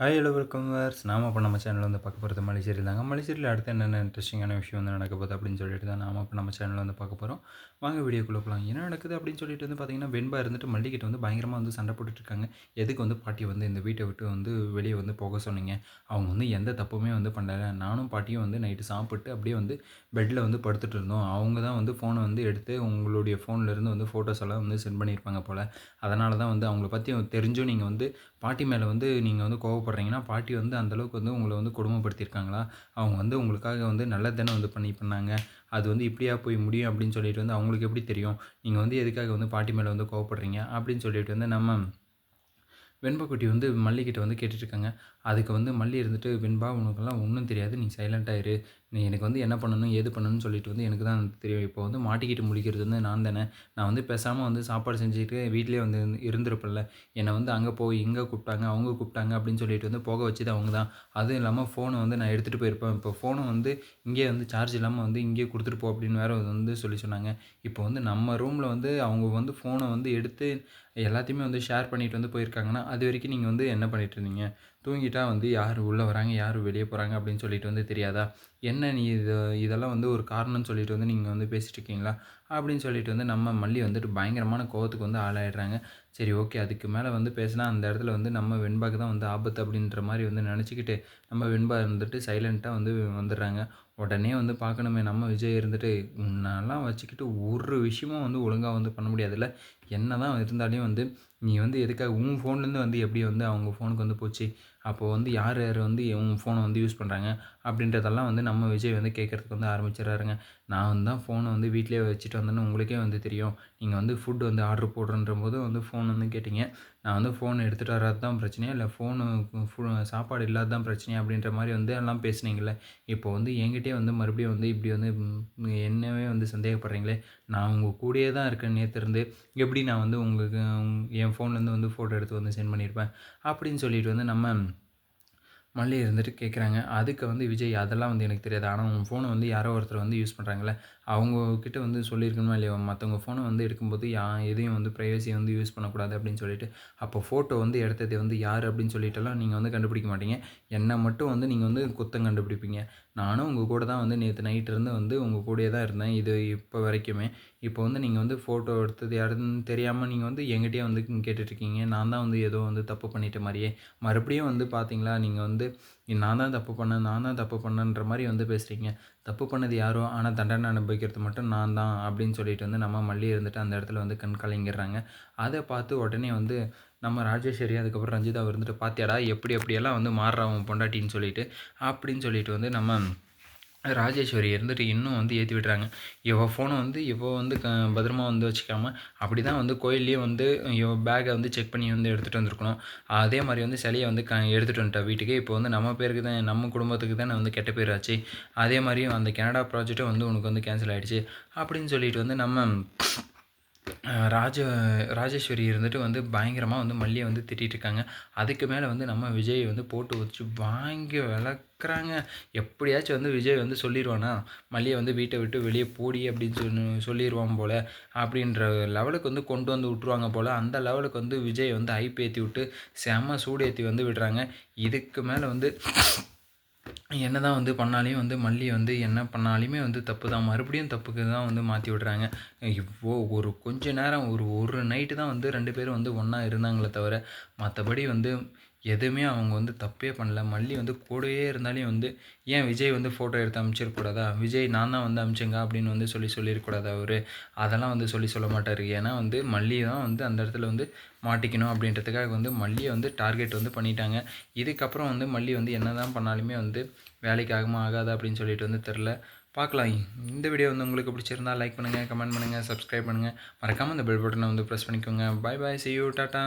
Hi hello welcome verse நாம் இப்போ நம்ம சேனலில் வந்து பார்க்க போகிறது மலேசியரில் தாங்க. மலேசியரில் அடுத்து என்னென்ன இன்ட்ரெஸ்டிங்கான விஷயம் வந்து நடக்க போகுது அப்படின்னு சொல்லிட்டு தான் நாம் இப்போ நம்ம சேனலில் வந்து பார்க்க போகிறோம் வாங்க வீடியோக்குள்ளே போகலாம் என்ன நடக்குது அப்படின்னு சொல்லிட்டு வந்து பார்த்தீங்கன்னா வெண்பா இருந்துட்டு மல்லிகிட்ட வந்து பயங்கரமாக வந்து சண்டை போட்டுட்ருக்காங்க எதுக்கு வந்து பாட்டி வந்து இந்த வீட்டை விட்டு வந்து வெளியே வந்து போக சொன்னீங்க? அவங்க வந்து எந்த தப்புமே வந்து பண்ணலை. நானும் பாட்டியும் வந்து நைட்டு சாப்பிட்டு அப்படியே வந்து பெட்டில் வந்து படுத்துட்டு இருந்தோம். அவங்க தான் வந்து ஃபோனை வந்து எடுத்து உங்களுடைய ஃபோன்லேருந்து வந்து ஃபோட்டோஸ் எல்லாம் வந்து சென்ட் பண்ணியிருப்பாங்க போல். அதனால தான் வந்து அவங்கள பற்றி தெரிஞ்சும் நீங்கள் வந்து பாட்டி மேலே வந்து நீங்கள் வந்து கோவப்படுறீங்கன்னா பாட்டி வந்து அந்தளவுக்கு வந்து உங்களை வந்து கொடுமைப்படுத்தியிருக்காங்களா? அவங்க வந்து உங்களுக்காக வந்து நல்லது தானே வந்து பண்ணி பண்ணாங்க. அது வந்து இப்படியா போய் முடியும் அப்படின்னு சொல்லிட்டு வந்து அவங்களுக்கு எப்படி தெரியும்? நீங்கள் வந்து எதுக்காக வந்து பாட்டி மேலே வந்து கோவப்படுறீங்க? அப்படின்னு சொல்லிட்டு வந்து நம்ம வெண்பாக்குட்டி வந்து மல்லிக்கிட்ட வந்து கேட்டுட்ருக்காங்க அதுக்கு வந்து மல்லி இருந்துட்டு வெண்பா உனக்கெல்லாம் ஒன்றும் தெரியாது. நீ சைலண்ட்டாக நீ எனக்கு வந்து என்ன பண்ணணும் ஏது பண்ணணும்னு சொல்லிட்டு வந்து எனக்கு தான் தெரியும். இப்போ வந்து மாட்டிக்கிட்டு முழிக்கிறது வந்து நான் தானே. நான் வந்து பேசாமல் வந்து சாப்பாடு செஞ்சுட்டு வீட்லேயே வந்து இருந்திருப்பேன்ல. என்னை வந்து அங்கே போய் இங்கே கூப்பிட்டாங்க அவங்க கூப்பிட்டாங்க அப்படின்னு சொல்லிட்டு வந்து போக வச்சது அவங்க தான். அதுவும் இல்லாமல் ஃபோனை வந்து நான் எடுத்துகிட்டு போயிருப்பேன். இப்போ ஃபோனை வந்து இங்கே வந்து சார்ஜ் இல்லாமல் வந்து இங்கே கொடுத்துட்டு போ அப்படின்னு வேறு வந்து சொல்லி சொன்னாங்க. இப்போ வந்து நம்ம ரூமில் வந்து அவங்க வந்து ஃபோனை வந்து எடுத்து எல்லாத்தையுமே வந்து ஷேர் பண்ணிட்டு வந்து போயிருக்காங்கன்னா அது வரைக்கும் நீங்கள் வந்து என்ன பண்ணிட்டு இருந்தீங்க? தூங்கிட்டா வந்து யார் உள்ளே வராங்க யார் வெளியே போகிறாங்க அப்படின்னு சொல்லிட்டு வந்து தெரியாதா? என்ன நீ இது இதெல்லாம் வந்து ஒரு காரணம்னு சொல்லிட்டு வந்து நீங்கள் வந்து பேசிகிட்டு இருக்கீங்களா? அப்படின்னு சொல்லிட்டு வந்து நம்ம மல்லி வந்துட்டு பயங்கரமான கோவத்துக்கு வந்து ஆளாயிடுறாங்க. சரி ஓகே அதுக்கு மேலே வந்து பேசினா அந்த இடத்துல வந்து நம்ம வெண்பாக்கு தான் வந்து ஆபத்து அப்படின்ற மாதிரி வந்து நினச்சிக்கிட்டு நம்ம வெண்பா இருந்துட்டு சைலண்ட்டாக வந்து வந்துடுறாங்க. உடனே வந்து பார்க்கணுமே நம்ம விஜய் இருந்துட்டு உன்னெல்லாம் வச்சுக்கிட்டு ஒரு விஷயமும் வந்து ஒழுங்காக வந்து பண்ண முடியாதுல்ல. என்ன தான் இருந்தாலையும் வந்து நீ வந்து எதுக்காக உன் ஃபோன்லேருந்து வந்து எப்படி வந்து அவங்க ஃபோனுக்கு வந்து போச்சு? அப்போது வந்து யார் யார் வந்து உன் ஃபோனை வந்து யூஸ் பண்ணுறாங்க அப்படின்றதெல்லாம் வந்து நம்ம விஜய் வந்து கேட்குறதுக்கு வந்து ஆரம்பிச்சிடறாருங்க. நான் வந்து தான் ஃபோனை வந்து வீட்டிலே வச்சுட்டு வந்தேன்னு உங்களுக்கே வந்து தெரியும். நீங்கள் வந்து ஃபுட் வந்து ஆர்டர் போடுறன்ற போது வந்து ஃபோன் வந்து கேட்டிங்க. நான் வந்து ஃபோன் எடுத்துகிட்டு வராது தான் பிரச்சனையா? இல்லை ஃபோனு ஃபு சாப்பாடு இல்லாத தான் பிரச்சனையா? அப்படின்ற மாதிரி வந்து எல்லாம் பேசுனீங்கள்ல இப்போ வந்து என்கிட்டே வந்து மறுபடியும் வந்து இப்படி வந்து என்னவே வந்து சந்தேகப்படுறீங்களே? நான் உங்கள் கூடயே தான் இருக்கேன் நேற்றுருந்து எப்படி நான் வந்து உங்களுக்கு என் ஃபோன்லேருந்து வந்து ஃபோட்டோ எடுத்து வந்து சென்ட் பண்ணியிருப்பேன் அப்படின்னு சொல்லிட்டு வந்து நம்ம மல்லி இருந்துட்டு கேட்குறாங்க அதுக்கு வந்து விஜய் அதெல்லாம் வந்து எனக்கு தெரியாது. ஆனால் உன் ஃபோனை வந்து யாரோ ஒருத்தர் வந்து யூஸ் பண்ணுறாங்களே அவங்கக்கிட்ட வந்து சொல்லியிருக்கணுமா இல்லையா? மற்றவங்க ஃபோனை வந்து எடுக்கும்போது யா எதையும் வந்து ப்ரைவசியை வந்து யூஸ் பண்ணக்கூடாது அப்படின்னு சொல்லிட்டு அப்போ ஃபோட்டோ வந்து எடுத்தது வந்து யார் அப்படின்னு சொல்லிட்டுலாம் நீங்கள் வந்து கண்டுபிடிக்க மாட்டீங்க. என்னை மட்டும் வந்து நீங்கள் வந்து குத்தம் கண்டுபிடிப்பீங்க. நானும் உங்கள் கூட தான் வந்து நேற்று நைட்டிருந்து வந்து உங்கள் கூடயே தான் இருந்தேன். இது இப்போ வரைக்குமே. இப்போ வந்து நீங்கள் வந்து ஃபோட்டோ எடுத்தது யாருன்னு தெரியாமல் நீங்கள் வந்து எங்கிட்டே வந்து கேட்டுட்ருக்கீங்க. நான் தான் வந்து ஏதோ வந்து தப்பு பண்ணிட்ட மாதிரியே. மறுபடியும் வந்து பார்த்தீங்களா நீங்கள் வந்து நான் தான் தப்பு பண்ணேன் நான் தான் தப்பு பண்ணேன்ற மாதிரி வந்து பேசுகிறீங்க தப்பு பண்ணது யாரோ ஆனால் தண்டனை அனுபவிக்கிறது மட்டும் நான் தான் அப்படின்னு சொல்லிட்டு வந்து நம்ம மல்லி இருந்துட்டு அந்த இடத்துல வந்து கண் கலங்கிடுறாங்க. அதை பார்த்து உடனே வந்து நம்ம ராஜேஸ்வரி அதுக்கப்புறம் ரஞ்சிதா இருந்துட்டு பார்த்தியாடா எப்படி எப்படியெல்லாம் வந்து மாறுறான் பொண்டாட்டின்னு சொல்லிட்டு அப்படின்னு சொல்லிட்டு வந்து நம்ம ராஜேஸ்வரி இருந்துட்டு இன்னும் வந்து ஏற்றி விடுறாங்க இவ ஃபோனை வந்து இவ வந்து க பத்திரமா வந்து வச்சுக்காம அப்படி தான் வந்து கோயில்லேயே வந்து இவ பேக்கை வந்து செக் பண்ணி வந்து எடுத்துகிட்டு வந்திருக்கணும். அதே மாதிரி வந்து சிலையை வந்து க எடுத்துகிட்டு வந்துட்டா வீட்டுக்கு. இப்போ வந்து நம்ம பேருக்கு தான் நம்ம குடும்பத்துக்கு தானே வந்து கெட்ட பேர் ஆச்சு. அதே மாதிரியும் அந்த கனடா ப்ராஜெக்ட்டும் வந்து உனக்கு வந்து கேன்சல் ஆகிடுச்சு அப்படின்னு சொல்லிட்டு வந்து நம்ம ராஜ ராஜேஸ்வரி இருந்துட்டு வந்து பயங்கரமாக வந்து மல்லியை வந்து திட்டிகிட்ருக்காங்க. அதுக்கு மேலே வந்து நம்ம விஜய் வந்து போட்டு வச்சு வாங்கி விளக்குறாங்க எப்படியாச்சும் வந்து விஜய் வந்து சொல்லிடுவானா மல்லியை வந்து வீட்டை விட்டு வெளியே போடி அப்படின்னு சொல்லி சொல்லிடுவான் போல் அப்படின்ற லெவலுக்கு வந்து கொண்டு வந்து விட்ருவாங்க போல். அந்த லெவலுக்கு வந்து விஜய் வந்து ஐப் ஏற்றி விட்டு செம்ம சூடு ஏற்றி வந்து விடுறாங்க. இதுக்கு மேலே வந்து என்ன தான் வந்து பண்ணாலையும் வந்து மல்லி வந்து என்ன பண்ணாலுமே வந்து தப்பு தான் மறுபடியும் தப்புக்கு தான் வந்து மாற்றி விடுறாங்க. இவ்வளோ ஒரு கொஞ்ச நேரம் ஒரு ஒரு நைட்டு தான் வந்து ரெண்டு பேரும் வந்து ஒன்றா இருந்தாங்களே தவிர மற்றபடி வந்து எதுவுமே அவங்க வந்து தப்பே பண்ணல. மல்லி வந்து கூடவே இருந்தாலையும் வந்து ஏன் விஜய் வந்து ஃபோட்டோ எடுத்து அமைச்சிருக்கூடாதா விஜய் நான் தான் வந்து அமிச்சேங்க அப்படின்னு வந்து சொல்லி சொல்லியிருக்கூடாதா அவர். அதெல்லாம் வந்து சொல்லி சொல்ல மாட்டார். ஏன்னா வந்து மல்லி தான் வந்து அந்த இடத்துல வந்து மாட்டிக்கணும் அப்படின்றதுக்காக வந்து மல்லியை வந்து டார்கெட் வந்து பண்ணிட்டாங்க. இதுக்கப்புறம் வந்து மல்லி வந்து என்ன தான் பண்ணாலுமே வந்து வேலைக்கு ஆகுமா? ஆகாதா? அப்படின்னு சொல்லிட்டு வந்து தெரில பார்க்கலாம் இந்த வீடியோ வந்து உங்களுக்கு பிடிச்சிருந்தா லைக் பண்ணுங்கள் கமெண்ட் பண்ணுங்கள் சப்ஸ்கிரைப் பண்ணுங்கள் மறக்காமல் இந்த பெல் பட்டனை வந்து ப்ரெஸ் பண்ணிக்கோங்க. Bye bye see you tata